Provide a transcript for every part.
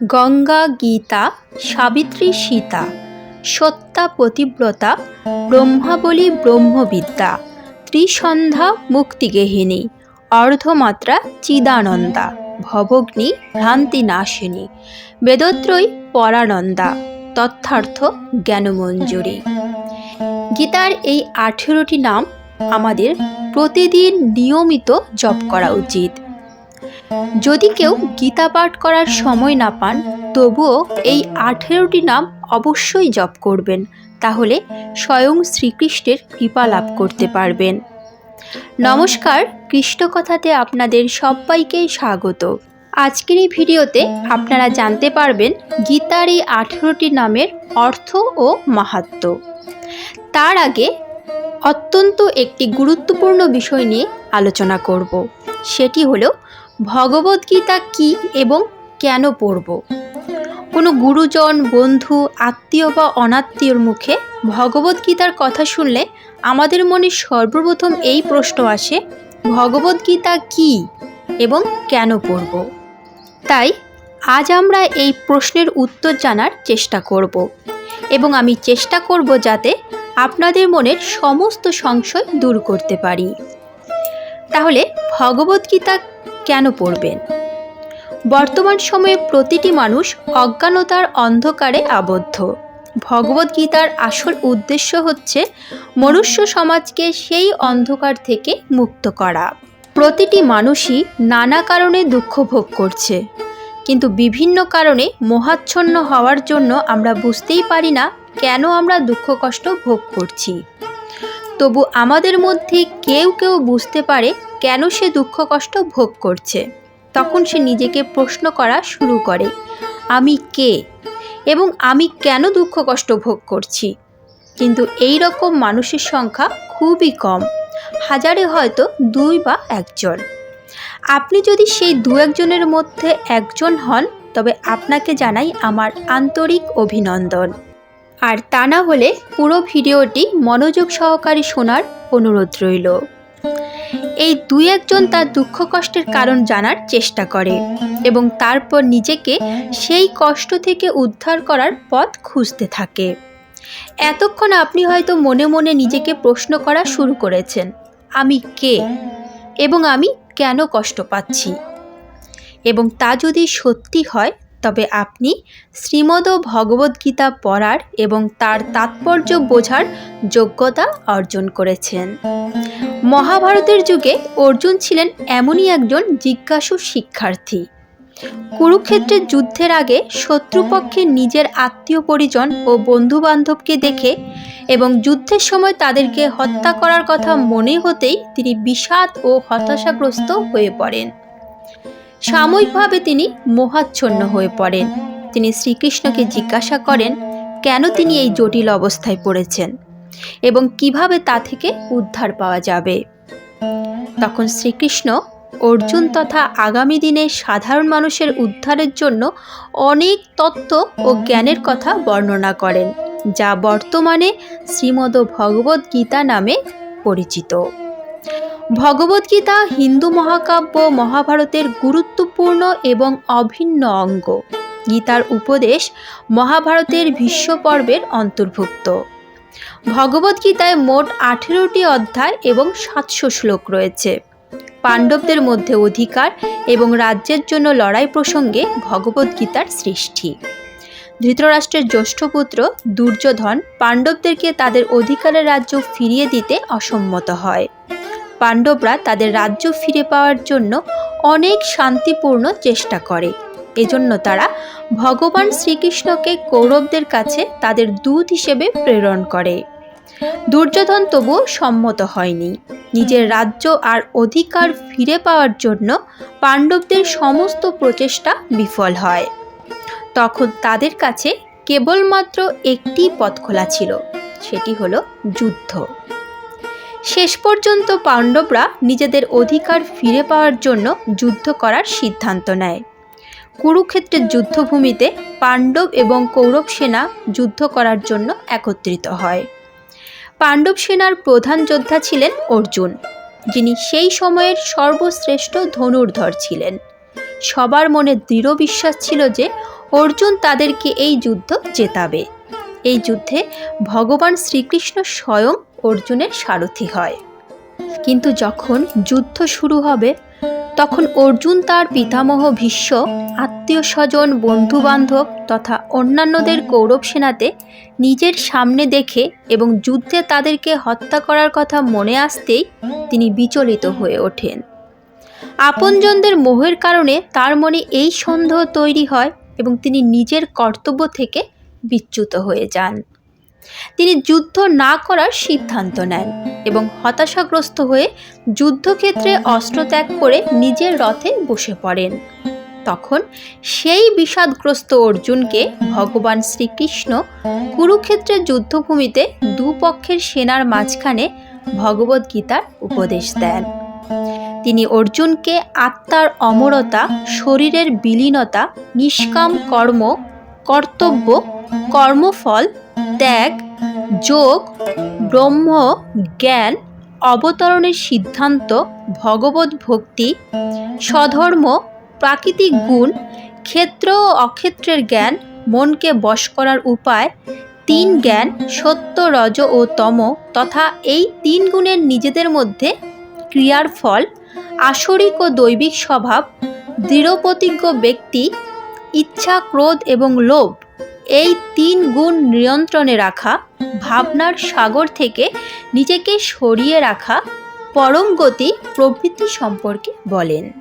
গঙ্গা গীতা, সাবিত্রী সীতা সত্যা পতিব্রতা, ব্রহ্মাবলী ব্রহ্মবিদ্যা, ত্রিসন্ধ্যা মুক্তিগেহিনী অর্ধমাত্রা চিদানন্দা, ভবগ্নি ভ্রান্তি নাশিনী বেদত্রয়ী পরানন্দা তথ্যার্থ জ্ঞানমঞ্জুরি। গীতার এই আঠেরোটি নাম আমাদের প্রতিদিন নিয়মিত জপ করা উচিত। যদি কেউ গীতা পাঠ করার সময় না পান, তবুও এই আঠেরোটি নাম অবশ্যই জপ করবেন, তাহলে স্বয়ং শ্রীকৃষ্ণের কৃপা লাভ করতে পারবেন। নমস্কার, কৃষ্ণকথাতে আপনাদের সবাইকে স্বাগত। আজকের এই ভিডিওতে আপনারা জানতে পারবেন গীতার এই আঠেরোটি নামের অর্থ ও মাহাত্ম্য তার আগে অত্যন্ত একটি গুরুত্বপূর্ণ বিষয় নিয়ে আলোচনা করব, সেটি হলো ভগবদ্গীতা কি এবং কেন পড়ব? কোনো গুরুজন, বন্ধু, আত্মীয় বা অনাত্মীয়র মুখে ভগবদ্গীতার কথা শুনলে আমাদের মনে সর্বপ্রথম এই প্রশ্ন আসে ভগবদ্গীতা কি এবং কেন পড়ব? তাই আজ আমরা এই প্রশ্নের উত্তর জানার চেষ্টা করব এবং আমি চেষ্টা করব যাতে আপনাদের মনের সমস্ত সংশয় দূর করতে পারি। তাহলে ভগবদ্গীতা কেন পড়বেন? বর্তমান সময়ে প্রতিটি মানুষ অজ্ঞানতার অন্ধকারে আবদ্ধ। ভগবদ্গীতার আসল উদ্দেশ্য হচ্ছে মনুষ্য সমাজকে সেই অন্ধকার থেকে মুক্ত করা। প্রতিটি মানুষই নানা কারণে দুঃখ ভোগ করছে। কিন্তু বিভিন্ন কারণে মোহাচ্ছন্ন হওয়ার জন্য আমরা বুঝতেই পারি না কেন আমরা দুঃখ কষ্ট ভোগ করছি। তবু আমাদের মধ্যে কেউ কেউ বুঝতে পারে কেন সে দুঃখ কষ্ট ভোগ করছে? তখন সে নিজেকে প্রশ্ন করা শুরু করে, আমি কে? এবং আমি কেন দুঃখ কষ্ট ভোগ করছি? কিন্তু এই রকম মানুষের সংখ্যা খুবই কম, হাজারে হয়তো দুই বা একজন। আপনি যদি সেই দু একজনের মধ্যে একজন হন, তবে আপনাকে জানাই আমার আন্তরিক অভিনন্দন। আর তা না হলে পুরো ভিডিওটি মনোযোগ সহকারে শোনার অনুরোধ রইল। এই দুই একজন তার দুঃখ কষ্টের কারণ জানার চেষ্টা করে এবং তারপর নিজেকে সেই কষ্ট থেকে উদ্ধার করার পথ খুঁজতে থাকে। এতক্ষণ আপনি হয়তো মনে মনে নিজেকে প্রশ্ন করা শুরু করেছেন, আমি কে এবং আমি কেন কষ্ট পাচ্ছি? এবং তা যদি সত্যি হয় তবে আপনি শ্রীমদ ভগবদ্গীতা পড়ার এবং তার তাৎপর্য বোঝার যোগ্যতা অর্জন করেছেন। মহাভারতের যুগে অর্জুন ছিলেন এমনই একজন জিজ্ঞাসু শিক্ষার্থী। কুরুক্ষেত্রের যুদ্ধের আগে শত্রুপক্ষে নিজের আত্মীয় পরিজন ও বন্ধুবান্ধবকে দেখে এবং যুদ্ধের সময় তাদেরকে হত্যা করার কথা মনে হতেই তিনি বিষাদ ও হতাশাগ্রস্ত হয়ে পড়েন। সাময়িকভাবে তিনি মোহাচ্ছন্ন হয়ে পড়েন। তিনি শ্রীকৃষ্ণকে জিজ্ঞাসা করেন, কেন তিনি এই জটিল অবস্থায় পড়েছেন? এবং কীভাবে তা থেকে উদ্ধার পাওয়া যাবে? তখন শ্রীকৃষ্ণ অর্জুন তথা আগামী দিনে সাধারণ মানুষের উদ্ধারের জন্য অনেক তত্ত্ব ও জ্ঞানের কথা বর্ণনা করেন, যা বর্তমানে শ্রীমদ ভগবদ গীতা নামে পরিচিত। ভগবদ্গীতা হিন্দু মহাকাব্য, মহাভারতের গুরুত্বপূর্ণ এবং অভিন্ন অঙ্গ। গীতার উপদেশ মহাভারতের ভীষ্ম পর্বের অন্তর্ভুক্ত ভগবদ্গীতায় মোট আঠেরোটি অধ্যায় এবং সাতশো শ্লোক রয়েছে। পাণ্ডবদের মধ্যে অধিকার এবং রাজ্যের জন্য লড়াই প্রসঙ্গে ভগবদ্গীতার সৃষ্টি। ধৃতরাষ্ট্রের জ্যেষ্ঠ পুত্র দুর্যোধন পাণ্ডবদেরকে তাদের অধিকারের রাজ্য ফিরিয়ে দিতে অসম্মত হয়। পাণ্ডবরা তাদের রাজ্য ফিরে পাওয়ার জন্য অনেক শান্তিপূর্ণ চেষ্টা করে। এজন্য তারা ভগবান শ্রীকৃষ্ণকে কৌরবদের কাছে তাদের দূত হিসেবে প্রেরণ করে। দুর্যোধন তবুও সম্মত হয়নি। নিজের রাজ্য আর অধিকার ফিরে পাওয়ার জন্য পাণ্ডবদের সমস্ত প্রচেষ্টা বিফল হয়। তখন তাদের কাছে কেবলমাত্র একটি পথ খোলা ছিল, সেটি হলো যুদ্ধ। শেষ পর্যন্ত পাণ্ডবরা নিজেদের অধিকার ফিরে পাওয়ার জন্য যুদ্ধ করার সিদ্ধান্ত নেয়। কুরুক্ষেত্রের যুদ্ধভূমিতে পাণ্ডব এবং কৌরব সেনা যুদ্ধ করার জন্য একত্রিত হয়। পাণ্ডব সেনার প্রধান যোদ্ধা ছিলেন অর্জুন, যিনি সেই সময়ের সর্বশ্রেষ্ঠ ধনুর্ধর ছিলেন। সবার মনে দৃঢ় বিশ্বাস ছিল যে অর্জুন তাদেরকে এই যুদ্ধ জেতাবে। এই যুদ্ধে ভগবান শ্রীকৃষ্ণ স্বয়ং অর্জুনের সারথি হয়। কিন্তু যখন যুদ্ধ শুরু হবে, তখন অর্জুন তার পিতামহ ভীষ্ম, আত্মীয় স্বজন, বন্ধুবান্ধব তথা অন্যান্যদের কৌরব সেনাতে নিজের সামনে দেখে এবং যুদ্ধে তাদেরকে হত্যা করার কথা মনে আসতেই তিনি বিচলিত হয়ে ওঠেন। আপনজনদের মোহের কারণে তার মনে এই সন্দেহ তৈরি হয় এবং তিনি নিজের কর্তব্য থেকে বিচ্যুত হয়ে যান। তিনি যুদ্ধ না করার সিদ্ধান্ত নেন এবং হতাশাগ্রস্ত হয়ে যুদ্ধক্ষেত্রে অস্ত্র ত্যাগ করে নিজের রথে বসে পড়েন। তখন সেই বিষাদগ্রস্ত অর্জুনকে ভগবান শ্রীকৃষ্ণ কুরুক্ষেত্রের যুদ্ধভূমিতে দুপক্ষের সেনার মাঝখানে ভগবদ্গীতার উপদেশ দেন। তিনি অর্জুনকে আত্মার অমরতা, শরীরের বিলীনতা, নিষ্কাম কর্ম, কর্তব্য, কর্মফল ত্যাগ যোগ, ব্রহ্ম, জ্ঞান, অবতরণের সিদ্ধান্ত, ভগবত ভক্তি, স্বধর্ম, প্রাকৃতিক গুণ, ক্ষেত্র ও অক্ষেত্রের জ্ঞান, মনকে বশ করার উপায়, তিন জ্ঞান, সত্য, রজ ও তম তথা এই তিন গুণের নিজেদের মধ্যে ক্রিয়ার ফল, আসরিক ও দৈবিক স্বভাব, দৃঢ়প্রতিজ্ঞ ব্যক্তি, ইচ্ছা, ক্রোধ এবং লোভ। এই তিন গুণ নিয়ন্ত্রণে রাখা, ভাবনার সাগর থেকে নিজেকে সরিয়ে রাখা পরম গতি প্রভৃতি সম্পর্কে বলেন।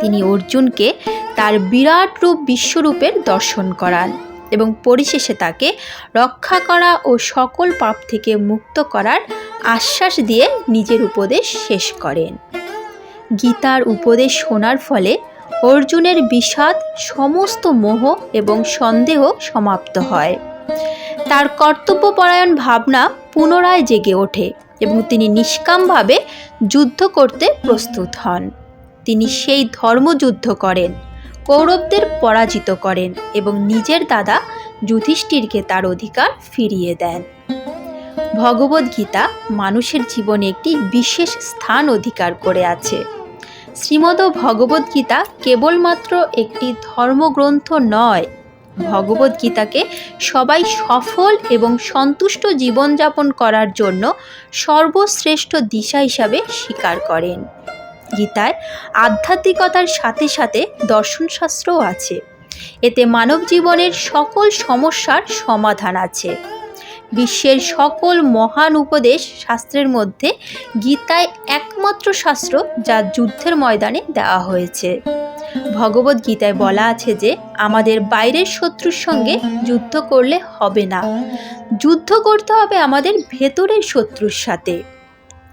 তিনি অর্জুনকে তার বিরাট রূপ বিশ্বরূপের দর্শন করান এবং পরিশেষে তাকে রক্ষা করা ও সকল পাপ থেকে মুক্ত করার আশ্বাস দিয়ে নিজের উপদেশ শেষ করেন। গীতার উপদেশ শোনার ফলে অর্জুনের বিষাদ সমস্ত মোহ এবং সন্দেহ সমাপ্ত হয়। তার কর্তব্যপরায়ণ ভাবনা পুনরায় জেগে ওঠে এবং তিনি নিষ্কামভাবে যুদ্ধ করতে প্রস্তুত হন। তিনি সেই ধর্মযুদ্ধ করেন, কৌরবদের পরাজিত করেন এবং নিজের দাদা যুধিষ্ঠিরকে তার অধিকার ফিরিয়ে দেন। ভগবদ্গীতা মানুষের জীবনে একটি বিশেষ স্থান অধিকার করে আছে। শ্রীমদ ভগবদ্গীতা কেবলমাত্র একটি ধর্মগ্রন্থ নয়। ভগবদ্গীতাকে সবাই সফল এবং সন্তুষ্ট জীবনযাপন করার জন্য সর্বশ্রেষ্ঠ দিশা হিসাবে স্বীকার করেন। গীতায় আধ্যাত্মিকতার সাথে সাথে দর্শনশাস্ত্রও আছে। এতে মানব জীবনের সকল সমস্যার সমাধান আছে। বিশ্বের সকল মহান উপদেশ শাস্ত্রের মধ্যে গীতায় একমাত্র শাস্ত্র যা যুদ্ধের ময়দানে দেওয়া হয়েছে। ভগবত গীতায় বলা আছে যে, আমাদের বাইরের শত্রুর সঙ্গে যুদ্ধ করলে হবে না। যুদ্ধ করতে হবে আমাদের ভেতরের শত্রুর সাথে।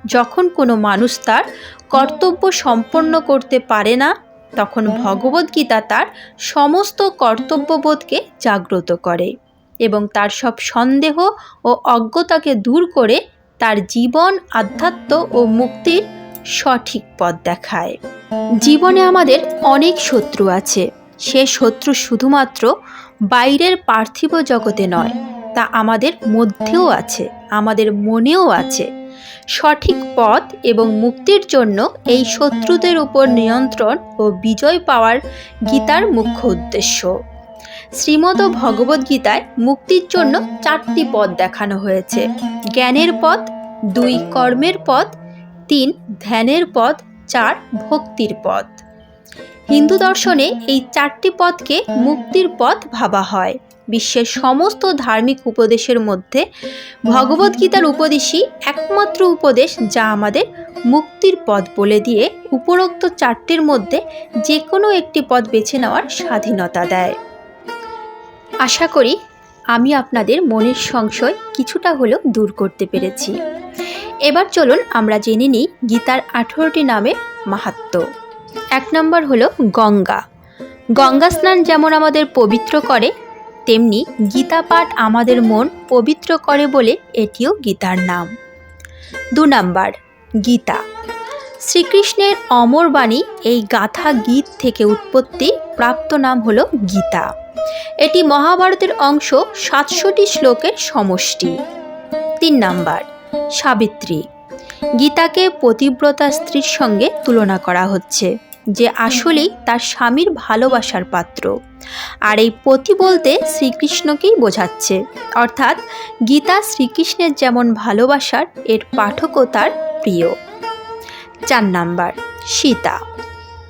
যখন কোনো মানুষ তার কর্তব্য সম্পন্ন করতে পারে না, তখন ভগবদ্গীতা তার সমস্ত কর্তব্যবোধকে জাগ্রত করে। এবং তার সব সন্দেহ ও অজ্ঞতাকে দূর করে তার জীবন, আধ্যাত্ম ও মুক্তির সঠিক পথ দেখায়। জীবনে আমাদের অনেক শত্রু আছে। সে শত্রু শুধুমাত্র বাইরের পার্থিব জগতে নয়, তা আমাদের মধ্যেও আছে, আমাদের মনেও আছে। সঠিক পথ এবং মুক্তির জন্য এই শত্রুদের উপর নিয়ন্ত্রণ ও বিজয় পাওয়ার গীতার মুখ্য উদ্দেশ্য। শ্রীমদ ভগবদ্গীতায় মুক্তির জন্য চারটি পথ দেখানো হয়েছে। জ্ঞানের পথ, দুই কর্মের পথ, তিন ধ্যানের পথ, চার ভক্তির পথ। হিন্দু দর্শনে এই চারটি পথকে মুক্তির পথ ভাবা হয়। বিশ্বের সমস্ত ধার্মিক উপদেশের মধ্যে ভগবদ্গীতার উপদেশই একমাত্র উপদেশ যা আমাদের মুক্তির পথ বলে দিয়ে উপরোক্ত চারটির মধ্যে যে কোনো একটি পথ বেছে নেওয়ার স্বাধীনতা দেয়। আশা করি আমি আপনাদের মনের সংশয় কিছুটা হলেও দূর করতে পেরেছি। এবার চলুন আমরা জেনে নিই গীতার আঠেরোটি নামে মাহাত্ম্য এক নম্বর হলো গঙ্গা। গঙ্গা স্নান যেমন আমাদের পবিত্র করে, তেমনি গীতা পাঠ আমাদের মন পবিত্র করে বলে এটিও গীতার নাম। দু নাম্বার, গীতা। শ্রীকৃষ্ণের অমর বাণী এই গাথা গীত থেকে উৎপত্তি, প্রাপ্ত নাম হলো গীতা। এটি মহাভারতের অংশ সাতশোটি শ্লোকের সমষ্টি। তিন নাম্বার, সাবিত্রী। গীতাকে পতিব্রতা স্ত্রীর সঙ্গে তুলনা করা হচ্ছে, যে আসলেই তার স্বামীর ভালোবাসার পাত্র। আর এই পতি বলতে শ্রীকৃষ্ণকেই বোঝাচ্ছে। অর্থাৎ গীতা শ্রীকৃষ্ণের যেমন ভালোবাসার, এর পাঠকও তার প্রিয়। চার নাম্বার, সীতা।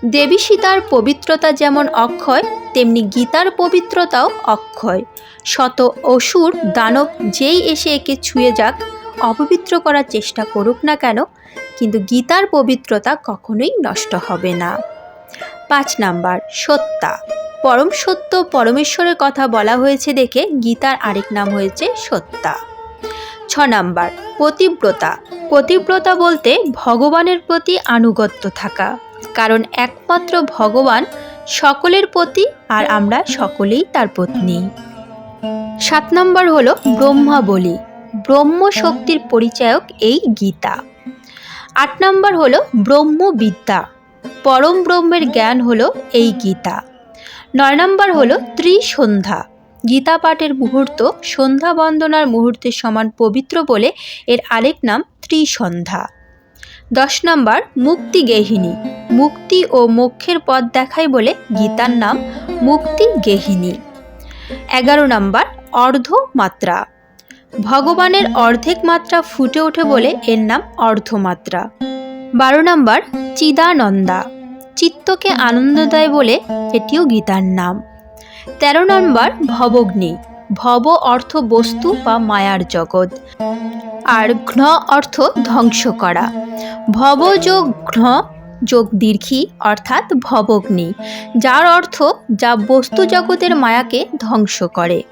দেবী সীতার পবিত্রতা যেমন অক্ষয়, তেমনি গীতার পবিত্রতাও অক্ষয়। শত অসুর, দানব যেই এসে একে ছুঁয়ে যাক, অপবিত্র করার চেষ্টা করুক না কেন, কিন্তু গীতার পবিত্রতা কখনোই নষ্ট হবে না। পাঁচ নাম্বার, সত্তা। পরম সত্য, পরমেশ্বরের কথা বলা হয়েছে দেখে গীতার আরেক নাম হয়েছে সত্তা। ছ নাম্বার, পতিব্রতা। পতিব্রতা বলতে ভগবানের প্রতি আনুগত্য থাকা। কারণ একমাত্র ভগবান সকলের প্রতি আর আমরা সকলেই তার পত্নী। সাত নম্বর হলো ব্রহ্মা বলি। ব্রহ্ম শক্তির পরিচায়ক এই গীতা। আট নম্বর হলো ব্রহ্মবিদ্যা। পরম ব্রহ্মের জ্ঞান হলো এই গীতা। নয় নম্বর হলো ত্রিসন্ধ্যা। গীতা পাঠের মুহূর্ত সন্ধ্যা বন্দনার মুহূর্তের সমান পবিত্র বলে এর আরেক নাম ত্রিসন্ধ্যা। দশ নম্বর মুক্তি গেহিনী। মুক্তি ও মোক্ষের পথ দেখায় বলে গীতার নাম মুক্তি গেহিনী। এগারো নম্বর, অর্ধ মাত্রা। ভগবানের অর্ধেক মাত্রা ফুটে ওঠে বলে এর নাম অর্ধমাত্রা বারো নম্বর, চিদানন্দা। চিত্তকে আনন্দ দেয় বলে এটিও গীতার নাম। তেরো নম্বর, ভবগ্নি। ভব অর্থ বস্তু বা মায়ার জগৎ। আর ঘ্ন অর্থ ধ্বংস করা। ভব যোগ ঘ্ন যোগ দীর্ঘি অর্থাৎ ভবগ্নি, যার অর্থ যা বস্তু জগতের মায়াকে ধ্বংস করে।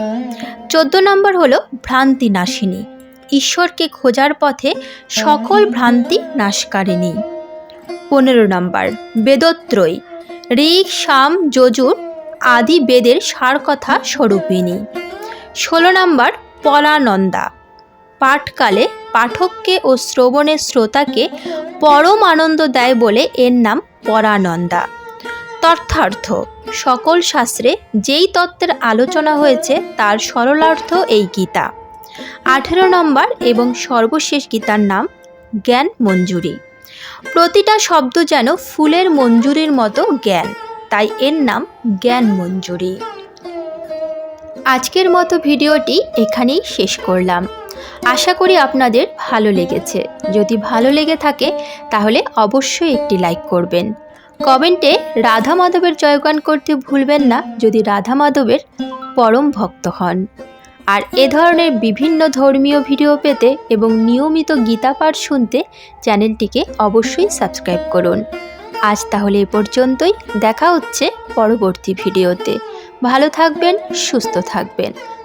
চোদ্দ নম্বর হলো ভ্রান্তি নাশিনী ঈশ্বরকে খোঁজার পথে সকল ভ্রান্তি নাশকারিণী। পনেরো নম্বর, বেদত্রয়ী ঋক সাম, যজুর আদি বেদের সার কথা স্বরূপিণী। ষোলো নম্বর, পলানন্দা পাঠকালে পাঠককে ও শ্রবণের শ্রোতাকে পরম আনন্দ দেয় বলে এর নাম পরানন্দা। তথ্যার্থ, সকল শাস্ত্রে যেই তত্ত্বের আলোচনা হয়েছে তার সরলার্থ এই গীতা। আঠেরো নম্বর এবং সর্বশেষ গীতার নাম জ্ঞান মঞ্জুরি। প্রতিটা শব্দ যেন ফুলের মঞ্জুরির মতো জ্ঞান, তাই এর নাম জ্ঞান মঞ্জুরি। আজকের মতো ভিডিওটি এখানেই শেষ করলাম। আশা করি আপনাদের ভালো লেগেছে। যদি ভালো লেগে থাকে, তাহলে অবশ্যই একটি লাইক করবেন। কমেন্টে রাধা মাধবের জয়গান করতে ভুলবেন না, যদি রাধা মাধবের পরম ভক্ত হন। আর এ ধরনের বিভিন্ন ধর্মীয় ভিডিও পেতে এবং নিয়মিত গীতা পাঠ শুনতে চ্যানেলটিকে অবশ্যই সাবস্ক্রাইব করুন। আজ তাহলে এ পর্যন্তই, দেখা হচ্ছে পরবর্তী ভিডিওতে। ভালো থাকবেন, সুস্থ থাকবেন।